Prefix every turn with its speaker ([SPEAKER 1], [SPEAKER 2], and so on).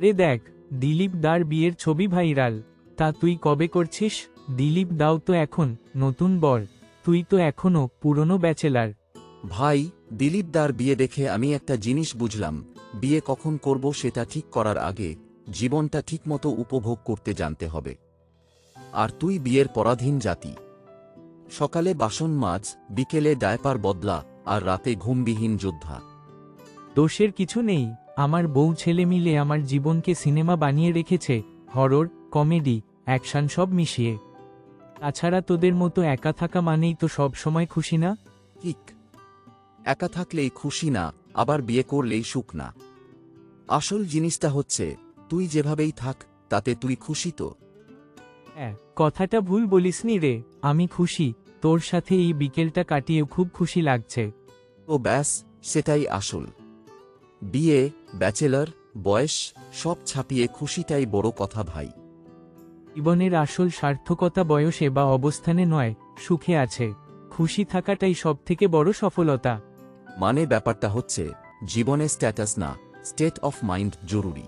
[SPEAKER 1] রে দেখ দিলীপ দার বিয়ের ছবি ভাইরাল। তা তুই কবে করছিস? দিলীপ দাও তো এখন নতুন বর। তুই তো এখনও পুরনো ব্যাচেলার।
[SPEAKER 2] ভাই দিলীপ দার বিয়ে দেখে আমি একটা জিনিস বুঝলাম। বিয়ে কখন করব সেটা ঠিক করার আগে জীবনটা ঠিকমতো উপভোগ করতে জানতে হবে। আর তুই বিয়ের পরাধীন জাতি। সকালে বাসন মাছ বিকেলে ডায়পার বদলা আর রাতে ঘুমবিহীন যোদ্ধা।
[SPEAKER 1] দোষের কিছু নেই আমার বউ ছেলে মিলে আমার জীবনকে সিনেমা বানিয়ে রেখেছে হরর কমেডি অ্যাকশন সব মিশিয়ে। তাছাড়া তোদের মতো একা থাকা মানেই তো সব সময় খুশি না?
[SPEAKER 2] ঠিক। একা থাকলেই খুশি না আবার বিয়ে করলেই সুখ না। আসল জিনিসটা হচ্ছে তুই যেভাবেই থাক তাতে তুই খুশি তো?
[SPEAKER 1] হ্যাঁ কথাটা ভুল বলিসনি রে আমি খুশি তোর সাথে এই বিকেলটা কাটিয়ে খুব খুশি লাগছে।
[SPEAKER 2] ও ব্যাস সেটাই আসল। বিয়ে ব্যাচেলার বয়স সব ছাপিয়ে খুশিটাই বড় কথা ভাই।
[SPEAKER 1] জীবনের আসল সার্থকতা বয়সে বা অবস্থানে নয় সুখে আছে। খুশি থাকাটাই সব থেকে বড় সফলতা।
[SPEAKER 2] মানে ব্যাপারটা হচ্ছে জীবনে স্ট্যাটাস না স্টেট অফ মাইন্ড জরুরি।